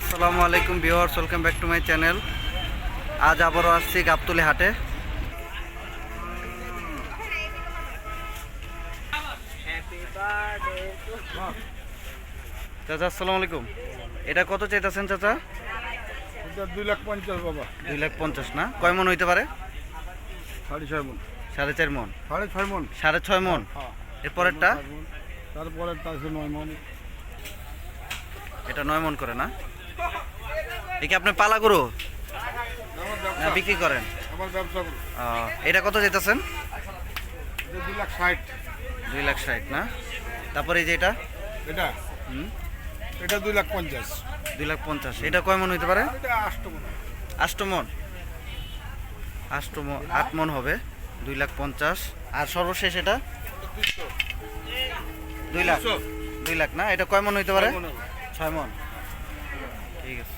আসসালামু আলাইকুম viewers welcome back to my channel. আজ আবারও আসছি গাবতলি হাটে। চাচা আসসালামু আলাইকুম। এটা কত চাইতেছেন চাচা? দুই লাখ পঞ্চাশ বাবা। দুই লাখ পঞ্চাশ না? কয় মন হইতে পারে? সাড়ে ছয় মন। সাড়ে চার মন। সাড়ে ছয় মন। সাড়ে ছয় মন? হ্যাঁ। এরপরেরটা তারপরে তার নয় মন। এটা নয় মন করে না? এ কি আপনি পালা গরু? না বিক্রি করেন? এটা কত এটা দুই লাখ ষাট। দুই লাখ ষাট না? তারপরে এই যে এটা? এটা? হুম? এটা দুই লাখ পঞ্চাশ। দুই লাখ পঞ্চাশ। এটা কয় মন হইতে পারে? মন। আষ্টমন আষ্টমন আট মন হবে। দুই লাখ পঞ্চাশ। আর সর্বশেষ এটা? দুই লাখ। দুই লাখ না? এটা কয় মন হইতে পারে? ছয় মন হবে। ছয় মন। ঠিক আছে।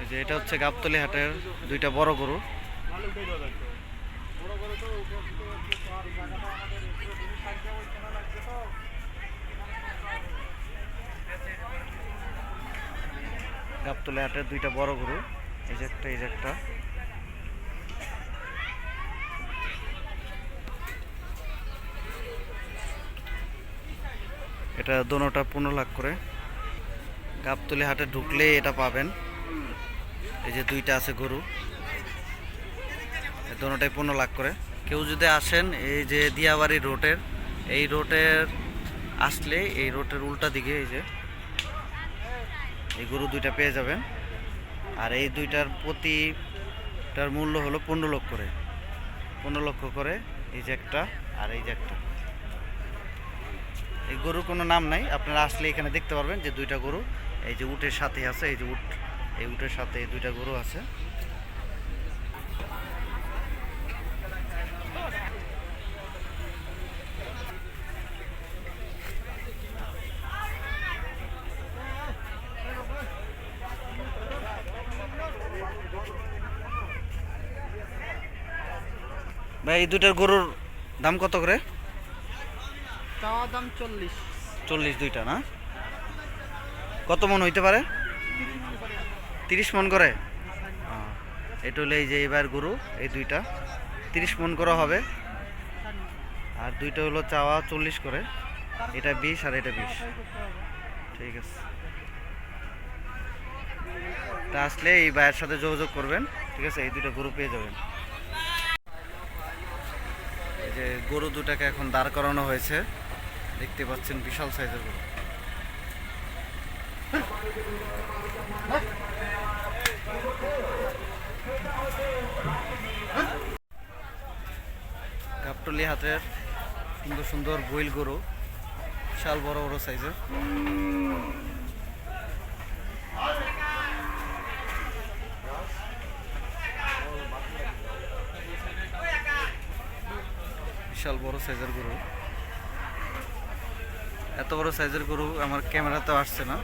এই যে এটা হচ্ছে গাবতলি হাটের দুইটা বড় গরু। গাবতলি হাটের দুইটা বড় গরু। এই যে একটা, এই যে একটা। এটা দোনোটা পনেরো লাখ করে। গাবতলি হাটে ঢুকলে এটা পাবেন। এই যে দুইটা আছে গরু। দোনোটাই পনেরো লাখ করে। কেউ যদি আসেন, এই যে দিয়াবাড়ি রোডের, এই রোডের আসলে এই রোডের উল্টা দিকে এই যে এই গরু দুইটা পেয়ে যাবেন। আর এই দুইটার প্রতিটার মূল্য হলো পনেরো লক্ষ করে। পনেরো লক্ষ করে এই যে একটা আর এই যে একটা। এই গরুর কোনো নাম নাই। আপনারা আসলে এখানে দেখতে পারবেন যে দুইটা গরু, এই যে উটের সাথে আছে, এই যে উট, এই উটের সাথে এই দুইটা গরু আছে। ভাই, এই দুইটার গরুর দাম কত করে? দাম চল্লিশ। চল্লিশ দুইটা না? কত মন হইতে পারে? তিরিশ মন করে? এটা হলো এই যে এবার গরু, এই দুইটা। তিরিশ মন করে হবে। আর দুইটা হলো চাওয়া চল্লিশ করে। এটা বিশ আর এটা বিশ। ঠিক আছে। তা আসলে এই ভাইয়ের সাথে যোগাযোগ করবেন। ঠিক আছে, এই দুটো গরু পেয়ে যাবেন। এই যে গরু দুটাকে এখন দাঁড় করানো হয়েছে। দেখতে পাচ্ছেন বিশাল সাইজের গরু। গাবটলি হাতের সুন্দর সুন্দর বইল গরু, বিশাল বড় বড় সাইজের। বিশাল বড় সাইজের গরু। এত বড় সাইজের গরু আমার ক্যামেরাতেও আসছে না।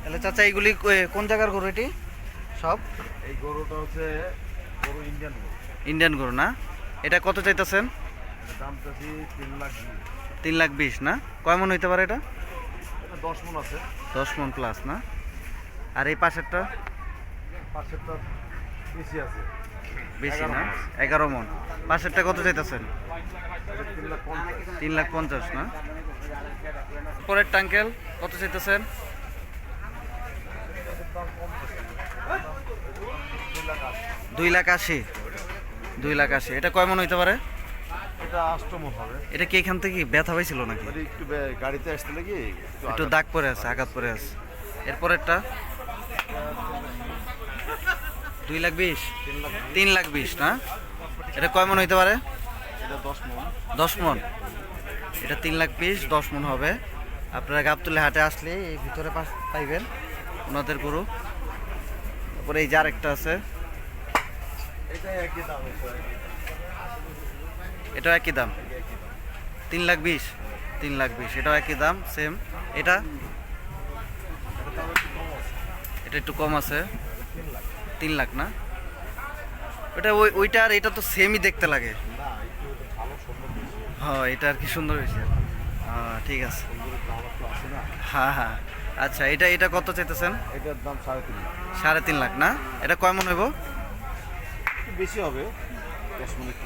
তাহলে চাচা এইগুলি কোন জায়গার গরু এটি? সব? এই গরুটা হচ্ছে গরু ইন্ডিয়ান গরু। ইন্ডিয়ান গরু না? এটা কত চাইতেছেন? দাম চাচ্ছি তিন লাখ। তিন লাখ বিশ না? কয় মন হইতে পারে এটা? এটা দশ মন আছে। দশ মন প্লাস না? আর এই পাশেরটা? পাশেরটা বেশি আছে। বেশি না? এগারো মন। পাশেরটা কত চাইতেছেন? তিন লাখ পঞ্চাশ না? পরের টাঙ্কেল কত চাইতেছেন? দুই লাখ আশি। দুই লাখ আশি। এটা কয় মন হইতে পারে? এটা কি এখান থেকে ব্যথা পাইছিল নাকি? একটু গাড়িতে আসতে নাকি একটু দাগ পরে আছে আঘাত পরে আছে। এরপরেরটা দুই লাখ বিশ? তিন লাখ বিশ, না? এটা কয় মন হইতে পারে? দশ মন। এটা তিন লাখ বিশ, দশ মন হবে। আপনারা গাবতুলে হাটে আসলে এই ভিতরে পাইবেন ওনাদের গরু। তারপরে এই যার একটা আছে। এটা একই দাম। তিন লাখ বিশ? তিন লাখ বিশ। এটাও একই দাম সেম এটা? এটা একটু কম আছে। তিন লাখ না? ওটা ওই ওইটা আর এটা তো সেমই দেখতে লাগে। হ্যাঁ এটা আর কি সুন্দর হয়েছে আহ, ঠিক আছে। হ্যাঁ হ্যাঁ। আচ্ছা এটা এটা কত চাইতেছেন? এটার দাম সাড়ে তিন লাখ। সাড়ে তিন লাখ না? এটা কয় মন হইব? বেশি হবে দশ মিনিট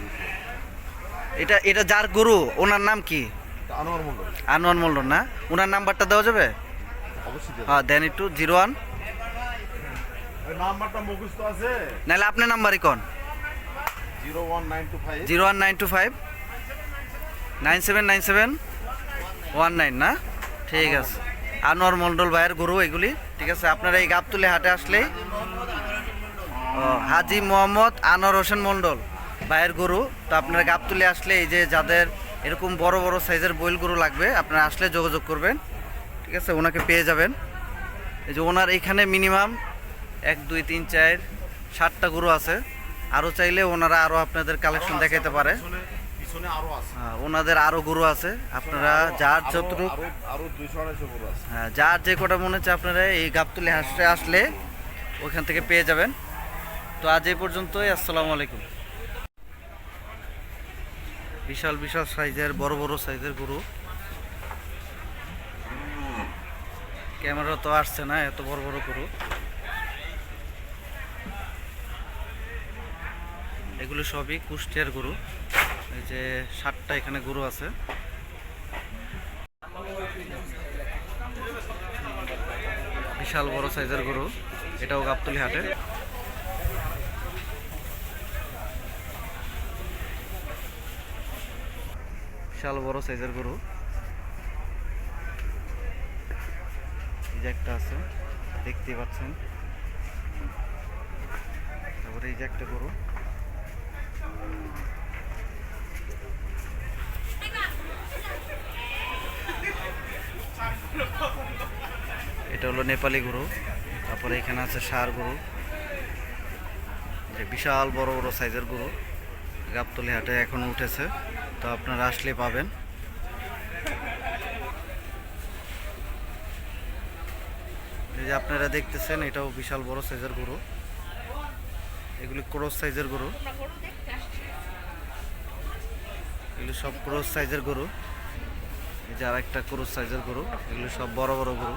এটা এটা যার গরু ওনার নাম কি? আনোয়ার মন্ডল আনোয়ার মল্লন না? ওনার নাম্বারটা দেওয়া যাবে? অবশ্যই হ্যাঁ দেন একটু জিরো ওয়ান। নাম্বারটা মুখস্থ আছে? নাহলে আপনার নাম্বারই কোন? Zero one nine two five. Zero one nine two five. Nine seven nine seven. One nine না? ঠিক আছে। আনোয়ার মন্ডল ভাইয়ের গরু এগুলি। ঠিক আছে আপনারা এই গাবতুলে হাটে আসলেই হাজি মোহাম্মদ আনোয়ার হোসেন মন্ডল ভাইয়ের গরু। তো আপনারা গাবতুলে আসলে এই যে যাদের এরকম বড় বড় সাইজের বইল গরু লাগবে আপনারা আসলে যোগাযোগ করবেন। ঠিক আছে ওনাকে পেয়ে যাবেন। এই যে ওনার এখানে মিনিমাম এক দুই তিন চার সাতটা গরু আছে। আরও চাইলে ওনারা আরও আপনাদের কালেকশন দেখাইতে পারে। হ্যাঁ, ওনাদের আরও গরু আছে। আপনারা যার যতটুকু হ্যাঁ যার যে কটা মনে হচ্ছে আপনারা এই গাবতুলি হাসতে আসলে ওখান থেকে পেয়ে যাবেন। তো আজ এই পর্যন্তই আসসালামু আলাইকুম। বিশাল বিশাল সাইজের বড় বড় সাইজের গরু। ক্যামেরা তো আসছে না এত বড় বড় গরু। এগুলো সবই কুষ্টিয়ার গরু। এই যে সাতটা এখানে গরু আছে। বিশাল বড় সাইজের গরু। এটাও গাবতলি হাটে। বিশাল বড় সাইজের গরু। যে একটা আছে দেখতে পাচ্ছেন। তারপরে এই যে একটা গরু। হলো নেপালি গরু, তারপরে এখানে আছে সার গরু, যে বিশাল বড় বড় সাইজের গরু, গাবতলি হাটে এখন উঠেছে, তো আপনারা আসলে পাবেন। এই যে আপনারা দেখতেছেন, এটাও বিশাল বড় সাইজের গরু। এগুলি ক্রস সাইজের গরু। এগুলি সব ক্রস সাইজের গরু। এই যে আর একটা ক্রস সাইজের গরু এগুলো সব বড় বড় গরু।